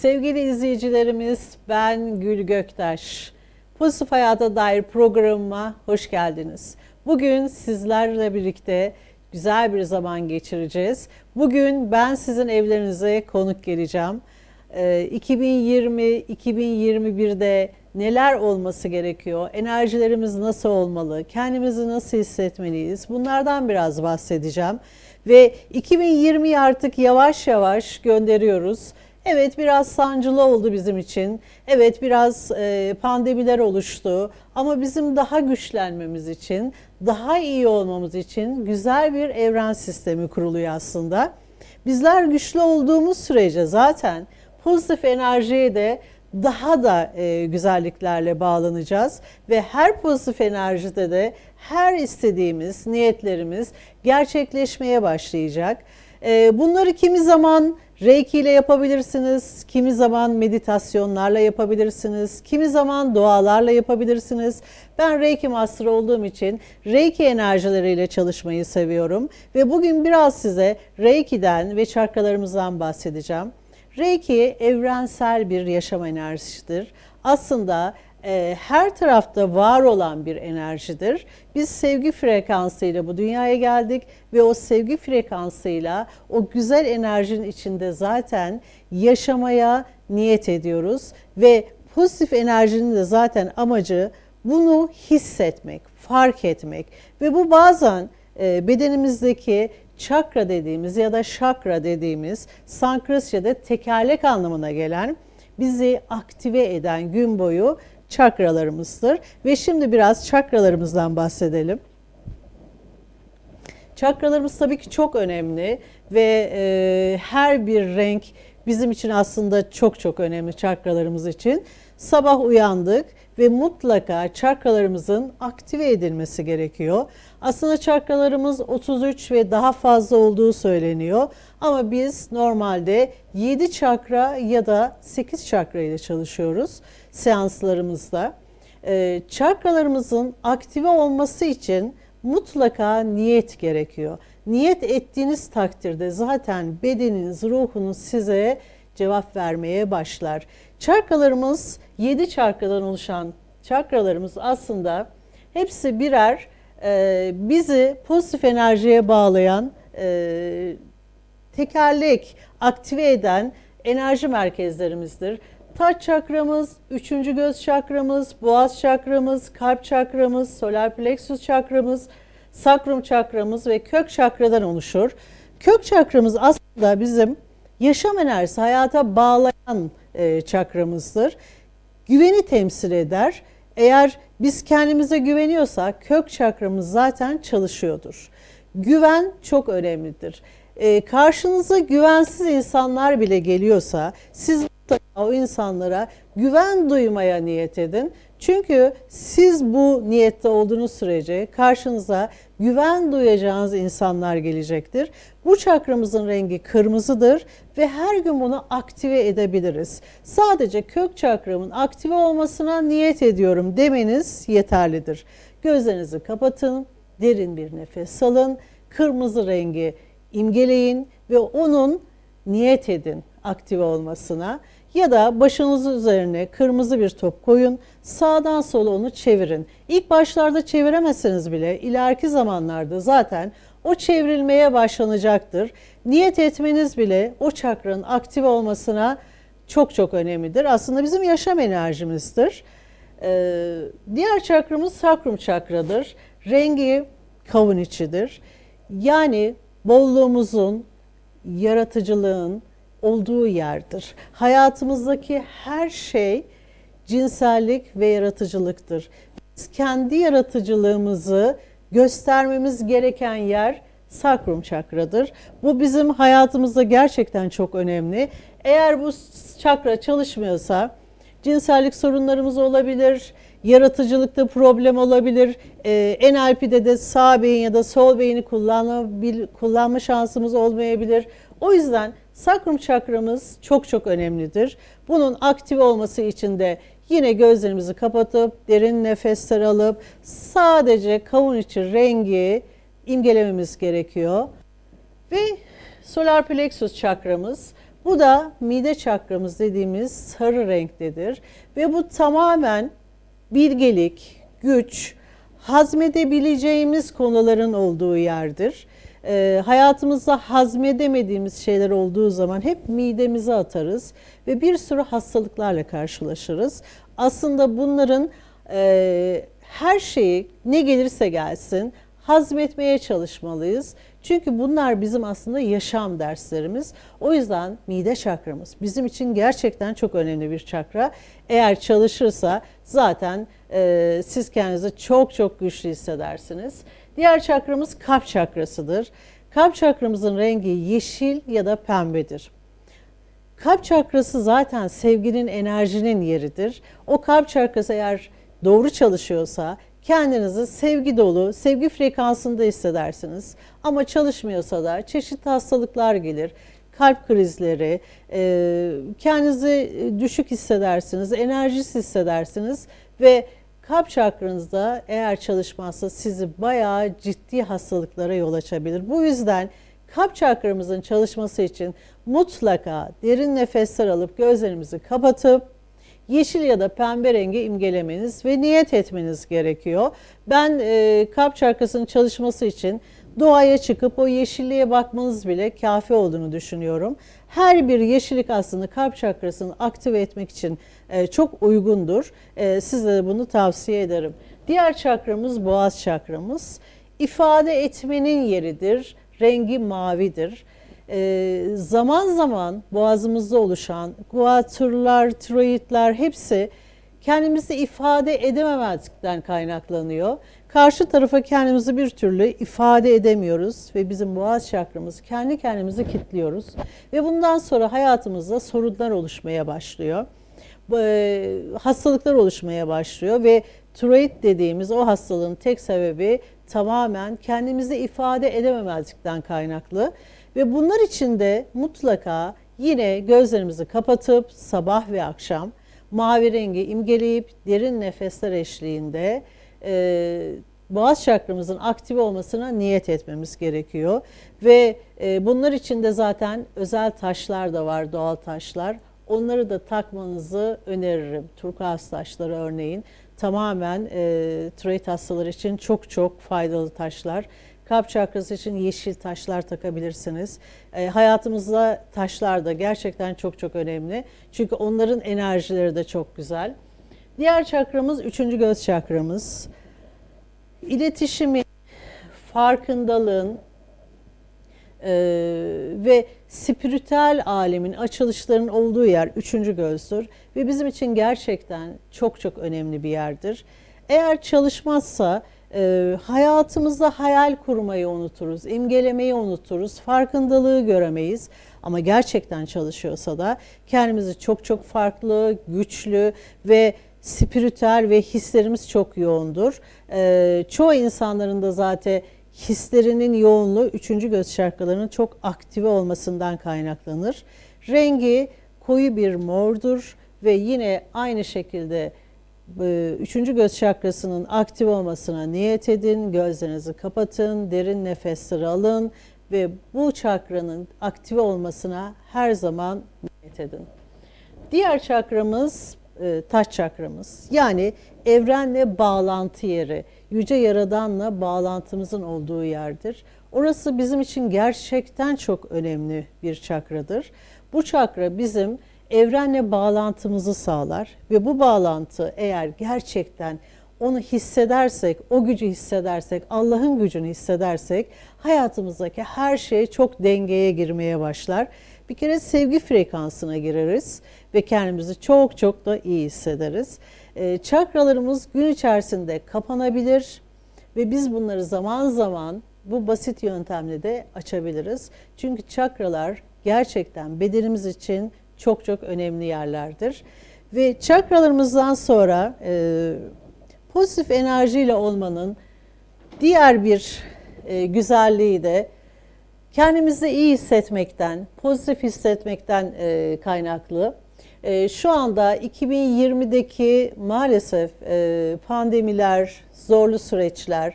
Sevgili izleyicilerimiz ben Gül Göktaş. Pozitif Hayata Dair programıma hoş geldiniz. Bugün sizlerle birlikte güzel bir zaman geçireceğiz. Bugün ben sizin evlerinize konuk geleceğim. Ee, 2020-2021'de neler olması gerekiyor? Enerjilerimiz nasıl olmalı? Kendimizi nasıl hissetmeliyiz? Bunlardan biraz bahsedeceğim. Ve 2020'yi artık yavaş yavaş gönderiyoruz. Evet biraz sancılı oldu bizim için. Evet biraz e, pandemiler oluştu. Ama bizim daha güçlenmemiz için, daha iyi olmamız için güzel bir evren sistemi kuruluyor aslında. Bizler güçlü olduğumuz sürece zaten pozitif enerjiye de daha da e, güzelliklerle bağlanacağız ve her pozitif enerjide de her istediğimiz niyetlerimiz gerçekleşmeye başlayacak. E, bunları kimi zaman Reiki ile yapabilirsiniz, kimi zaman meditasyonlarla yapabilirsiniz, kimi zaman dualarla yapabilirsiniz. Ben Reiki Master olduğum için Reiki enerjileriyle çalışmayı seviyorum ve bugün biraz size Reiki'den ve çakralarımızdan bahsedeceğim. Reiki evrensel bir yaşam enerjisidir. Aslında e, her tarafta var olan bir enerjidir. Biz sevgi frekansıyla bu dünyaya geldik ve o sevgi frekansıyla o güzel enerjinin içinde zaten yaşamaya niyet ediyoruz ve pozitif enerjinin de zaten amacı bunu hissetmek, fark etmek ve bu bazen e, bedenimizdeki çakra dediğimiz ya da şakra dediğimiz Sanskritçe'de tekerlek anlamına gelen bizi aktive eden gün boyu çakralarımızdır. Ve şimdi biraz çakralarımızdan bahsedelim. Çakralarımız tabii ki çok önemli ve e, her bir renk bizim için aslında çok çok önemli çakralarımız için. Sabah uyandık ve mutlaka çakralarımızın aktive edilmesi gerekiyor. Aslında çakralarımız 33 ve daha fazla olduğu söyleniyor. Ama biz normalde 7 çakra ya da 8 çakra ile çalışıyoruz seanslarımızda. Ee, çakralarımızın aktive olması için mutlaka niyet gerekiyor. Niyet ettiğiniz takdirde zaten bedeniniz, ruhunuz size cevap vermeye başlar. Çakralarımız 7 çakradan oluşan çakralarımız aslında hepsi birer e, bizi pozitif enerjiye bağlayan e, tekerlek aktive eden enerji merkezlerimizdir. Taç çakramız, üçüncü göz çakramız, boğaz çakramız, kalp çakramız, solar plexus çakramız, sakrum çakramız ve kök çakradan oluşur. Kök çakramız aslında bizim yaşam enerjisi, hayata bağlayan e, çakramızdır. Güveni temsil eder. Eğer biz kendimize güveniyorsak kök çakramız zaten çalışıyordur. Güven çok önemlidir. E, karşınıza güvensiz insanlar bile geliyorsa siz o insanlara güven duymaya niyet edin. Çünkü siz bu niyette olduğunuz sürece karşınıza güven duyacağınız insanlar gelecektir. Bu çakramızın rengi kırmızıdır ve her gün bunu aktive edebiliriz. Sadece kök çakramın aktive olmasına niyet ediyorum demeniz yeterlidir. Gözlerinizi kapatın, derin bir nefes alın, kırmızı rengi imgeleyin ve onun niyet edin aktive olmasına ya da başınızın üzerine kırmızı bir top koyun, sağdan sola onu çevirin. İlk başlarda çeviremezseniz bile ileriki zamanlarda zaten o çevrilmeye başlanacaktır. Niyet etmeniz bile o çakranın aktive olmasına çok çok önemlidir. Aslında bizim yaşam enerjimizdir. Ee, diğer çakramız sakrum çakradır. Rengi kavun içidir. Yani bolluğumuzun, yaratıcılığın, olduğu yerdir. Hayatımızdaki her şey cinsellik ve yaratıcılıktır. Biz kendi yaratıcılığımızı göstermemiz gereken yer sakrum çakradır. Bu bizim hayatımızda gerçekten çok önemli. Eğer bu çakra çalışmıyorsa cinsellik sorunlarımız olabilir, yaratıcılıkta problem olabilir, e, NLP'de de sağ beyin ya da sol beyni kullanma, kullanma şansımız olmayabilir. O yüzden sakrum çakramız çok çok önemlidir. Bunun aktif olması için de yine gözlerimizi kapatıp derin nefesler alıp sadece kavun içi rengi imgelememiz gerekiyor. Ve solar plexus çakramız Bu da mide çakramız dediğimiz sarı renktedir ve bu tamamen bilgelik, güç, hazmedebileceğimiz konuların olduğu yerdir. Ee, hayatımızda hazmedemediğimiz şeyler olduğu zaman hep midemize atarız ve bir sürü hastalıklarla karşılaşırız. Aslında bunların e, her şeyi ne gelirse gelsin hazmetmeye çalışmalıyız. Çünkü bunlar bizim aslında yaşam derslerimiz. O yüzden mide çakramız bizim için gerçekten çok önemli bir çakra. Eğer çalışırsa zaten e, siz kendinizi çok çok güçlü hissedersiniz. Diğer çakramız kalp çakrasıdır. Kalp çakramızın rengi yeşil ya da pembedir. Kalp çakrası zaten sevginin, enerjinin yeridir. O kalp çakrası eğer doğru çalışıyorsa kendinizi sevgi dolu, sevgi frekansında hissedersiniz. Ama çalışmıyorsa da çeşitli hastalıklar gelir. Kalp krizleri, e, kendinizi düşük hissedersiniz, enerjisiz hissedersiniz ve kalp çakranızda eğer çalışmazsa sizi bayağı ciddi hastalıklara yol açabilir. Bu yüzden kalp çakramızın çalışması için mutlaka derin nefesler alıp gözlerimizi kapatıp yeşil ya da pembe rengi imgelemeniz ve niyet etmeniz gerekiyor. Ben e, kalp çakrasının çalışması için doğaya çıkıp o yeşilliğe bakmanız bile kafi olduğunu düşünüyorum. Her bir yeşillik aslında kalp çakrasını aktive etmek için e, çok uygundur. E, size de bunu tavsiye ederim. Diğer çakramız boğaz çakramız. İfade etmenin yeridir. Rengi mavidir e, zaman zaman boğazımızda oluşan guatürler, tiroidler hepsi kendimizi ifade edememezlikten kaynaklanıyor. Karşı tarafa kendimizi bir türlü ifade edemiyoruz ve bizim boğaz çakramız kendi kendimizi kilitliyoruz. Ve bundan sonra hayatımızda sorunlar oluşmaya başlıyor. E, hastalıklar oluşmaya başlıyor ve tiroid dediğimiz o hastalığın tek sebebi tamamen kendimizi ifade edememezlikten kaynaklı. Ve bunlar için de mutlaka yine gözlerimizi kapatıp sabah ve akşam mavi rengi imgeleyip derin nefesler eşliğinde e, boğaz çakramızın aktive olmasına niyet etmemiz gerekiyor. Ve e, bunlar için de zaten özel taşlar da var, doğal taşlar. Onları da takmanızı öneririm. Turkuaz taşları örneğin tamamen e, tiroid hastaları için çok çok faydalı taşlar. Kalp çakrası için yeşil taşlar takabilirsiniz. E, hayatımızda taşlar da gerçekten çok çok önemli. Çünkü onların enerjileri de çok güzel. Diğer çakramız üçüncü göz çakramız. İletişimin, farkındalığın e, ve spiritüel alemin açılışların olduğu yer üçüncü gözdür. Ve bizim için gerçekten çok çok önemli bir yerdir. Eğer çalışmazsa e, hayatımızda hayal kurmayı unuturuz, imgelemeyi unuturuz, farkındalığı göremeyiz. Ama gerçekten çalışıyorsa da kendimizi çok çok farklı, güçlü ve spiritüel ve hislerimiz çok yoğundur. E, çoğu insanların da zaten hislerinin yoğunluğu üçüncü göz çakralarının çok aktive olmasından kaynaklanır. Rengi koyu bir mordur ve yine aynı şekilde üçüncü göz çakrasının aktif olmasına niyet edin, gözlerinizi kapatın, derin nefesler alın ve bu çakranın aktive olmasına her zaman niyet edin. Diğer çakramız e, taç çakramız. Yani evrenle bağlantı yeri, yüce yaradanla bağlantımızın olduğu yerdir. Orası bizim için gerçekten çok önemli bir çakradır. Bu çakra bizim evrenle bağlantımızı sağlar ve bu bağlantı eğer gerçekten onu hissedersek, o gücü hissedersek, Allah'ın gücünü hissedersek hayatımızdaki her şey çok dengeye girmeye başlar. Bir kere sevgi frekansına gireriz ve kendimizi çok çok da iyi hissederiz. Ee, çakralarımız gün içerisinde kapanabilir ve biz bunları zaman zaman bu basit yöntemle de açabiliriz. Çünkü çakralar gerçekten bedenimiz için çok çok önemli yerlerdir. Ve çakralarımızdan sonra e, pozitif enerjiyle olmanın diğer bir e, güzelliği de kendimizi iyi hissetmekten, pozitif hissetmekten e, kaynaklı. E, şu anda 2020'deki maalesef e, pandemiler, zorlu süreçler,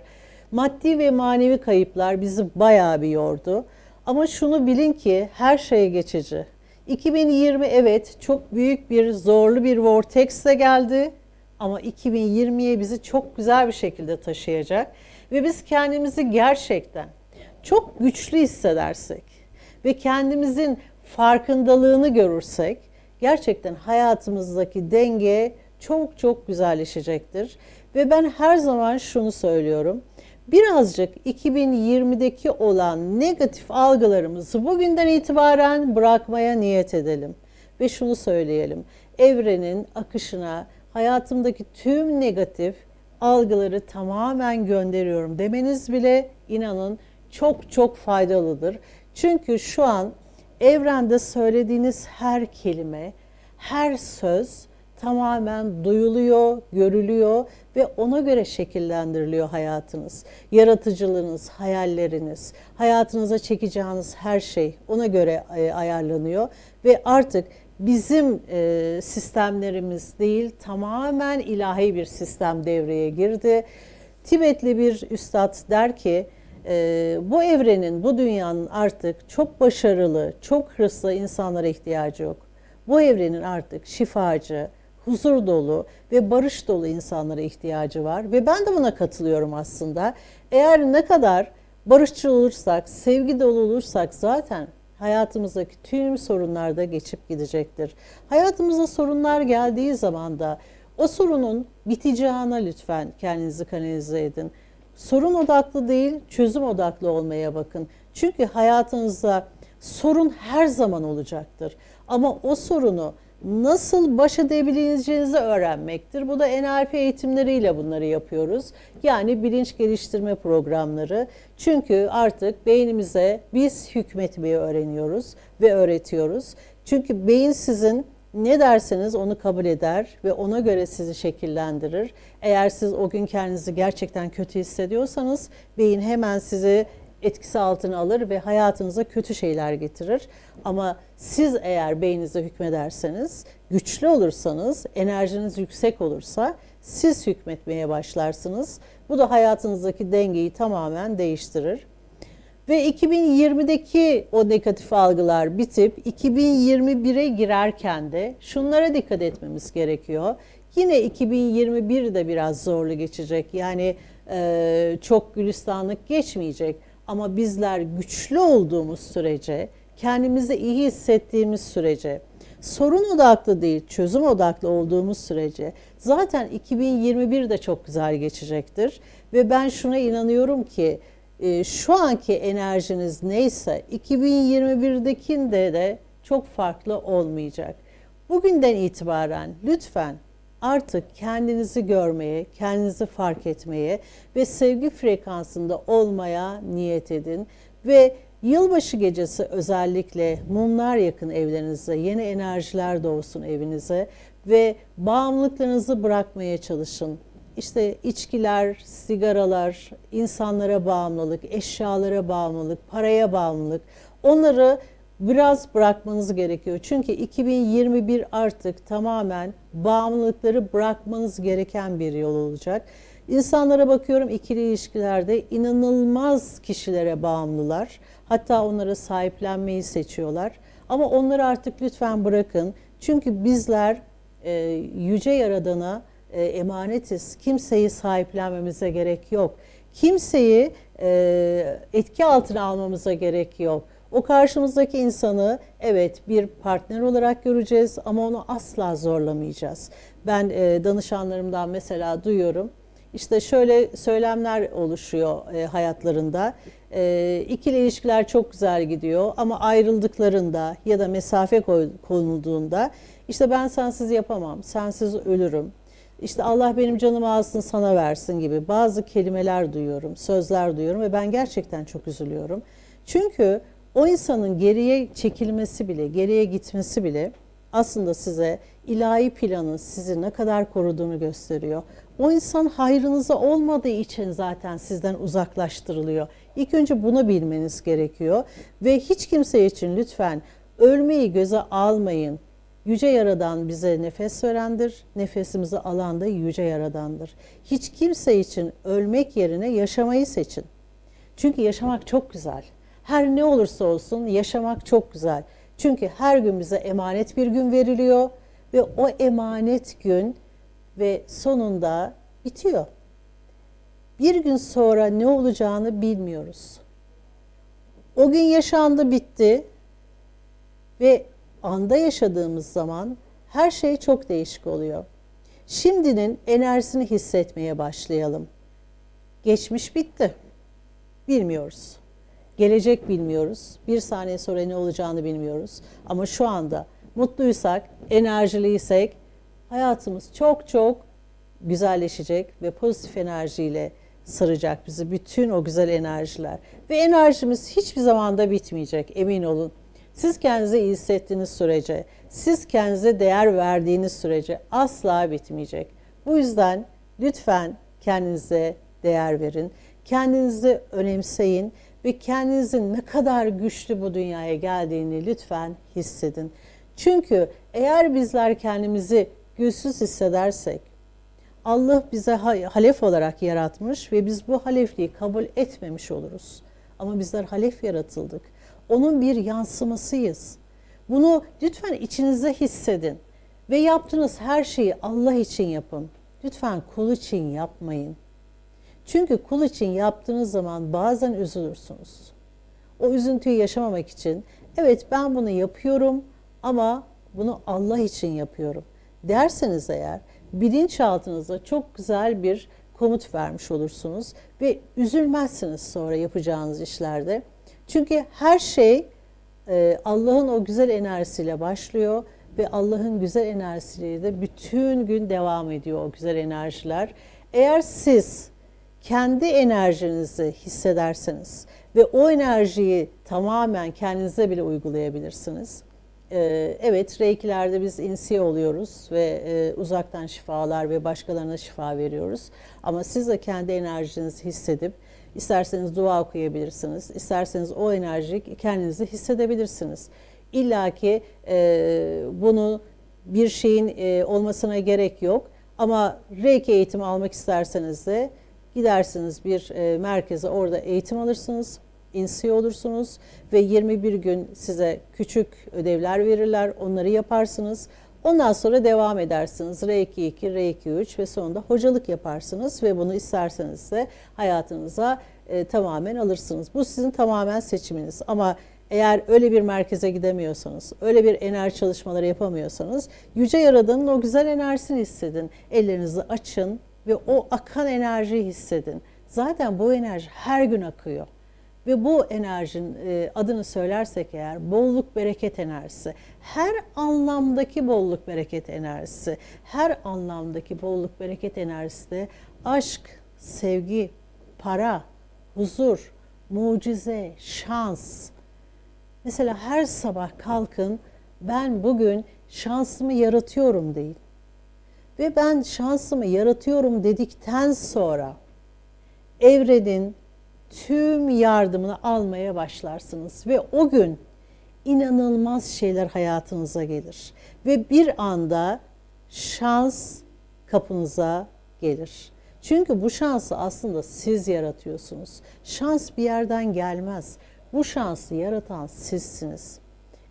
maddi ve manevi kayıplar bizi bayağı bir yordu. Ama şunu bilin ki her şey geçici. 2020 evet çok büyük bir zorlu bir vortexle geldi ama 2020'ye bizi çok güzel bir şekilde taşıyacak ve biz kendimizi gerçekten çok güçlü hissedersek ve kendimizin farkındalığını görürsek gerçekten hayatımızdaki denge çok çok güzelleşecektir. Ve ben her zaman şunu söylüyorum. Birazcık 2020'deki olan negatif algılarımızı bugünden itibaren bırakmaya niyet edelim. Ve şunu söyleyelim. Evrenin akışına hayatımdaki tüm negatif algıları tamamen gönderiyorum demeniz bile inanın çok çok faydalıdır. Çünkü şu an evrende söylediğiniz her kelime, her söz tamamen duyuluyor, görülüyor ve ona göre şekillendiriliyor hayatınız. Yaratıcılığınız, hayalleriniz, hayatınıza çekeceğiniz her şey ona göre e, ayarlanıyor ve artık bizim e, sistemlerimiz değil tamamen ilahi bir sistem devreye girdi. Tibetli bir üstad der ki e, bu evrenin, bu dünyanın artık çok başarılı, çok hırslı insanlara ihtiyacı yok. Bu evrenin artık şifacı, huzur dolu ve barış dolu insanlara ihtiyacı var ve ben de buna katılıyorum aslında. Eğer ne kadar barışçıl olursak, sevgi dolu olursak zaten hayatımızdaki tüm sorunlar da geçip gidecektir. Hayatımıza sorunlar geldiği zaman da o sorunun biteceğine lütfen kendinizi kanalize edin. Sorun odaklı değil, çözüm odaklı olmaya bakın. Çünkü hayatınızda sorun her zaman olacaktır. Ama o sorunu nasıl baş edebileceğinizi öğrenmektir. Bu da NLP eğitimleriyle bunları yapıyoruz. Yani bilinç geliştirme programları. Çünkü artık beynimize biz hükmetmeyi öğreniyoruz ve öğretiyoruz. Çünkü beyin sizin ne derseniz onu kabul eder ve ona göre sizi şekillendirir. Eğer siz o gün kendinizi gerçekten kötü hissediyorsanız beyin hemen sizi etkisi altına alır ve hayatınıza kötü şeyler getirir. Ama siz eğer beyninize hükmederseniz, güçlü olursanız, enerjiniz yüksek olursa siz hükmetmeye başlarsınız. Bu da hayatınızdaki dengeyi tamamen değiştirir. Ve 2020'deki o negatif algılar bitip 2021'e girerken de şunlara dikkat etmemiz gerekiyor. Yine 2021 de biraz zorlu geçecek. Yani e, çok gülistanlık geçmeyecek. Ama bizler güçlü olduğumuz sürece, kendimizi iyi hissettiğimiz sürece, sorun odaklı değil, çözüm odaklı olduğumuz sürece zaten 2021 de çok güzel geçecektir. Ve ben şuna inanıyorum ki e, şu anki enerjiniz neyse 2021'dekinde de çok farklı olmayacak. Bugünden itibaren lütfen artık kendinizi görmeye, kendinizi fark etmeye ve sevgi frekansında olmaya niyet edin ve Yılbaşı gecesi özellikle mumlar yakın evlerinize, yeni enerjiler doğsun evinize ve bağımlılıklarınızı bırakmaya çalışın. İşte içkiler, sigaralar, insanlara bağımlılık, eşyalara bağımlılık, paraya bağımlılık onları biraz bırakmanız gerekiyor. Çünkü 2021 artık tamamen bağımlılıkları bırakmanız gereken bir yol olacak. İnsanlara bakıyorum ikili ilişkilerde inanılmaz kişilere bağımlılar. Hatta onlara sahiplenmeyi seçiyorlar. Ama onları artık lütfen bırakın. Çünkü bizler e, yüce yaradana e, emanetiz. Kimseyi sahiplenmemize gerek yok. Kimseyi e, etki altına almamıza gerek yok. O karşımızdaki insanı evet bir partner olarak göreceğiz ama onu asla zorlamayacağız. Ben e, danışanlarımdan mesela duyuyorum. İşte şöyle söylemler oluşuyor e, hayatlarında. E, ikili ilişkiler çok güzel gidiyor ama ayrıldıklarında ya da mesafe konulduğunda işte ben sensiz yapamam, sensiz ölürüm. İşte Allah benim canımı alsın sana versin gibi bazı kelimeler duyuyorum, sözler duyuyorum ve ben gerçekten çok üzülüyorum. Çünkü o insanın geriye çekilmesi bile, geriye gitmesi bile aslında size ilahi planın sizi ne kadar koruduğunu gösteriyor. O insan hayrınıza olmadığı için zaten sizden uzaklaştırılıyor. İlk önce bunu bilmeniz gerekiyor ve hiç kimse için lütfen ölmeyi göze almayın. Yüce Yaradan bize nefes verendir, nefesimizi alan da Yüce Yaradandır. Hiç kimse için ölmek yerine yaşamayı seçin. Çünkü yaşamak çok güzel. Her ne olursa olsun yaşamak çok güzel. Çünkü her gün bize emanet bir gün veriliyor ve o emanet gün ve sonunda bitiyor. Bir gün sonra ne olacağını bilmiyoruz. O gün yaşandı, bitti ve anda yaşadığımız zaman her şey çok değişik oluyor. Şimdinin enerjisini hissetmeye başlayalım. Geçmiş bitti. Bilmiyoruz. Gelecek bilmiyoruz. Bir saniye sonra ne olacağını bilmiyoruz. Ama şu anda mutluysak, enerjiliysek hayatımız çok çok güzelleşecek ve pozitif enerjiyle saracak bizi bütün o güzel enerjiler. Ve enerjimiz hiçbir zamanda bitmeyecek emin olun. Siz kendinizi iyi hissettiğiniz sürece, siz kendinize değer verdiğiniz sürece asla bitmeyecek. Bu yüzden lütfen kendinize değer verin. Kendinizi önemseyin ve kendinizin ne kadar güçlü bu dünyaya geldiğini lütfen hissedin. Çünkü eğer bizler kendimizi güçsüz hissedersek, Allah bize halef olarak yaratmış ve biz bu halefliği kabul etmemiş oluruz. Ama bizler halef yaratıldık. Onun bir yansımasıyız. Bunu lütfen içinizde hissedin ve yaptığınız her şeyi Allah için yapın. Lütfen kul için yapmayın. Çünkü kul için yaptığınız zaman bazen üzülürsünüz. O üzüntüyü yaşamamak için evet ben bunu yapıyorum ama bunu Allah için yapıyorum derseniz eğer bilinçaltınıza çok güzel bir komut vermiş olursunuz ve üzülmezsiniz sonra yapacağınız işlerde. Çünkü her şey e, Allah'ın o güzel enerjisiyle başlıyor ve Allah'ın güzel enerjisiyle de bütün gün devam ediyor o güzel enerjiler. Eğer siz kendi enerjinizi hissederseniz ve o enerjiyi tamamen kendinize bile uygulayabilirsiniz. Ee, evet, reikilerde biz insiye oluyoruz ve e, uzaktan şifalar ve başkalarına şifa veriyoruz. Ama siz de kendi enerjinizi hissedip isterseniz dua okuyabilirsiniz, isterseniz o enerjiyi kendinizi hissedebilirsiniz. İlla ki e, bunu bir şeyin e, olmasına gerek yok. Ama reiki eğitimi almak isterseniz de gidersiniz bir e, merkeze orada eğitim alırsınız insi olursunuz ve 21 gün size küçük ödevler verirler. Onları yaparsınız. Ondan sonra devam edersiniz. R2 2, R2 3 ve sonunda hocalık yaparsınız ve bunu isterseniz de hayatınıza e, tamamen alırsınız. Bu sizin tamamen seçiminiz. Ama eğer öyle bir merkeze gidemiyorsanız, öyle bir enerji çalışmaları yapamıyorsanız Yüce Yaradan'ın o güzel enerjisini hissedin. Ellerinizi açın ve o akan enerjiyi hissedin. Zaten bu enerji her gün akıyor. Ve bu enerjinin e, adını söylersek eğer bolluk bereket enerjisi. Her anlamdaki bolluk bereket enerjisi. Her anlamdaki bolluk bereket enerjisi de aşk, sevgi, para, huzur, mucize, şans. Mesela her sabah kalkın ben bugün şansımı yaratıyorum deyin. Ve ben şansımı yaratıyorum dedikten sonra evrenin tüm yardımını almaya başlarsınız ve o gün inanılmaz şeyler hayatınıza gelir ve bir anda şans kapınıza gelir. Çünkü bu şansı aslında siz yaratıyorsunuz. Şans bir yerden gelmez. Bu şansı yaratan sizsiniz.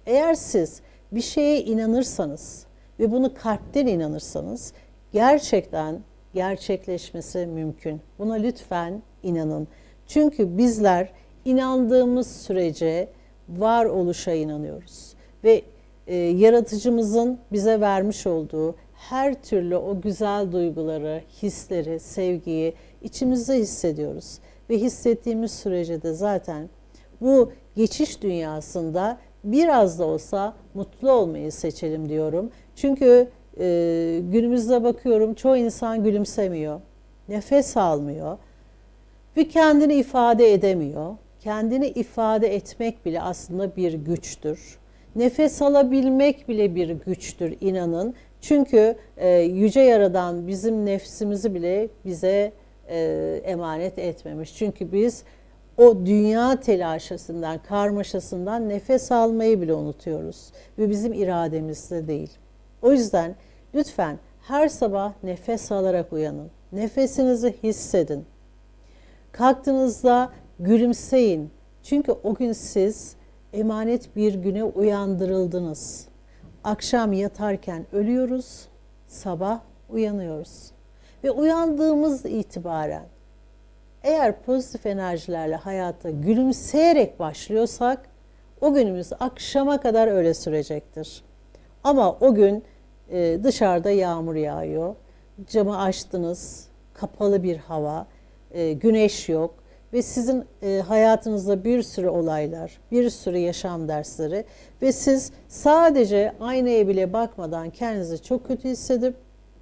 Eğer siz bir şeye inanırsanız ve bunu kalpten inanırsanız gerçekten gerçekleşmesi mümkün. Buna lütfen inanın. Çünkü bizler inandığımız sürece varoluşa inanıyoruz. Ve e, yaratıcımızın bize vermiş olduğu her türlü o güzel duyguları, hisleri, sevgiyi içimizde hissediyoruz. Ve hissettiğimiz sürece de zaten bu geçiş dünyasında biraz da olsa mutlu olmayı seçelim diyorum. Çünkü e, günümüzde bakıyorum çoğu insan gülümsemiyor, nefes almıyor ve kendini ifade edemiyor. Kendini ifade etmek bile aslında bir güçtür. Nefes alabilmek bile bir güçtür inanın. Çünkü e, yüce yaradan bizim nefsimizi bile bize e, emanet etmemiş. Çünkü biz o dünya telaşasından, karmaşasından nefes almayı bile unutuyoruz. Ve bizim irademizde değil. O yüzden lütfen her sabah nefes alarak uyanın. Nefesinizi hissedin. Kalktığınızda gülümseyin. Çünkü o gün siz emanet bir güne uyandırıldınız. Akşam yatarken ölüyoruz, sabah uyanıyoruz. Ve uyandığımız itibaren eğer pozitif enerjilerle hayata gülümseyerek başlıyorsak o günümüz akşama kadar öyle sürecektir. Ama o gün e, dışarıda yağmur yağıyor. Camı açtınız, kapalı bir hava, e, güneş yok ve sizin e, hayatınızda bir sürü olaylar, bir sürü yaşam dersleri ve siz sadece aynaya bile bakmadan kendinizi çok kötü hissedip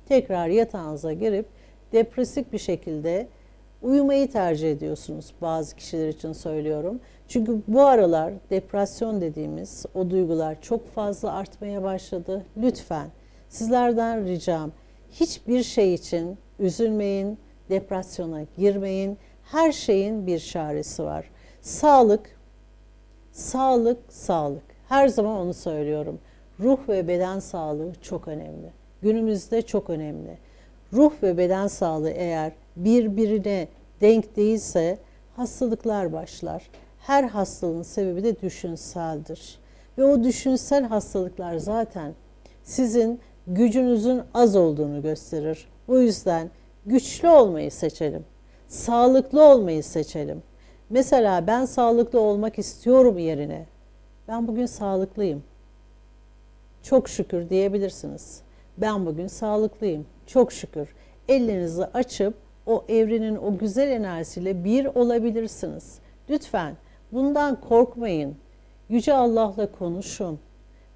tekrar yatağınıza girip depresif bir şekilde uyumayı tercih ediyorsunuz bazı kişiler için söylüyorum. Çünkü bu aralar depresyon dediğimiz o duygular çok fazla artmaya başladı. Lütfen sizlerden ricam hiçbir şey için üzülmeyin, depresyona girmeyin. Her şeyin bir çaresi var. Sağlık, sağlık, sağlık. Her zaman onu söylüyorum. Ruh ve beden sağlığı çok önemli. Günümüzde çok önemli. Ruh ve beden sağlığı eğer birbirine denk değilse hastalıklar başlar. Her hastalığın sebebi de düşünseldir. Ve o düşünsel hastalıklar zaten sizin gücünüzün az olduğunu gösterir. Bu yüzden güçlü olmayı seçelim. Sağlıklı olmayı seçelim. Mesela ben sağlıklı olmak istiyorum yerine ben bugün sağlıklıyım. Çok şükür diyebilirsiniz. Ben bugün sağlıklıyım. Çok şükür. Ellerinizi açıp o evrenin o güzel enerjisiyle bir olabilirsiniz. Lütfen bundan korkmayın. Yüce Allah'la konuşun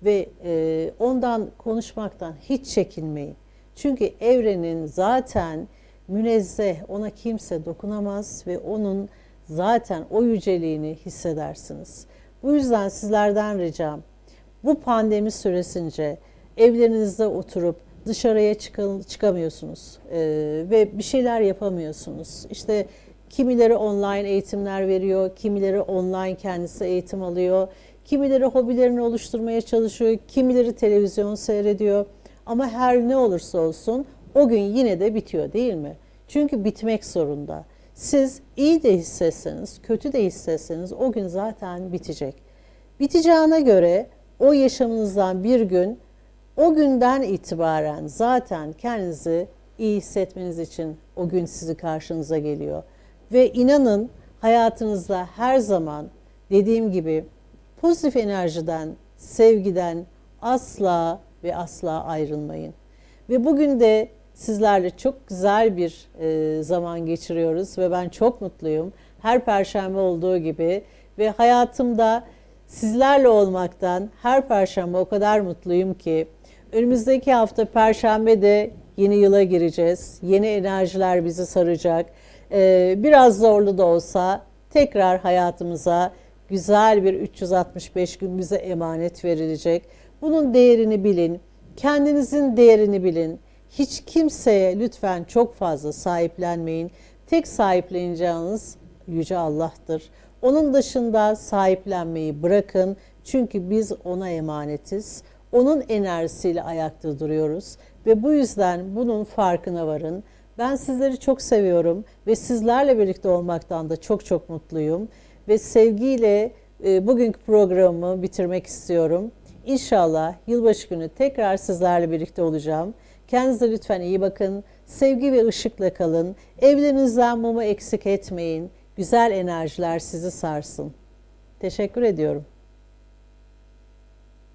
ve e, ondan konuşmaktan hiç çekinmeyin. Çünkü evrenin zaten münezzeh, ona kimse dokunamaz ve onun zaten o yüceliğini hissedersiniz. Bu yüzden sizlerden ricam bu pandemi süresince evlerinizde oturup dışarıya çıkın, çıkamıyorsunuz ee, ve bir şeyler yapamıyorsunuz. İşte kimileri online eğitimler veriyor, kimileri online kendisi eğitim alıyor, kimileri hobilerini oluşturmaya çalışıyor, kimileri televizyon seyrediyor. Ama her ne olursa olsun o gün yine de bitiyor değil mi? Çünkü bitmek zorunda. Siz iyi de hissetseniz, kötü de hissetseniz o gün zaten bitecek. Biteceğine göre o yaşamınızdan bir gün o günden itibaren zaten kendinizi iyi hissetmeniz için o gün sizi karşınıza geliyor. Ve inanın hayatınızda her zaman dediğim gibi pozitif enerjiden, sevgiden asla ve asla ayrılmayın. Ve bugün de sizlerle çok güzel bir e, zaman geçiriyoruz ve ben çok mutluyum. Her perşembe olduğu gibi ve hayatımda sizlerle olmaktan her perşembe o kadar mutluyum ki önümüzdeki hafta perşembe de yeni yıla gireceğiz. Yeni enerjiler bizi saracak. Ee, biraz zorlu da olsa tekrar hayatımıza güzel bir 365 gün bize emanet verilecek. Bunun değerini bilin. Kendinizin değerini bilin. Hiç kimseye lütfen çok fazla sahiplenmeyin. Tek sahipleneceğiniz Yüce Allah'tır. Onun dışında sahiplenmeyi bırakın. Çünkü biz ona emanetiz. Onun enerjisiyle ayakta duruyoruz ve bu yüzden bunun farkına varın. Ben sizleri çok seviyorum ve sizlerle birlikte olmaktan da çok çok mutluyum ve sevgiyle e, bugünkü programımı bitirmek istiyorum. İnşallah yılbaşı günü tekrar sizlerle birlikte olacağım. Kendinize lütfen iyi bakın. Sevgi ve ışıkla kalın. Evlerinizden mumu eksik etmeyin. Güzel enerjiler sizi sarsın. Teşekkür ediyorum.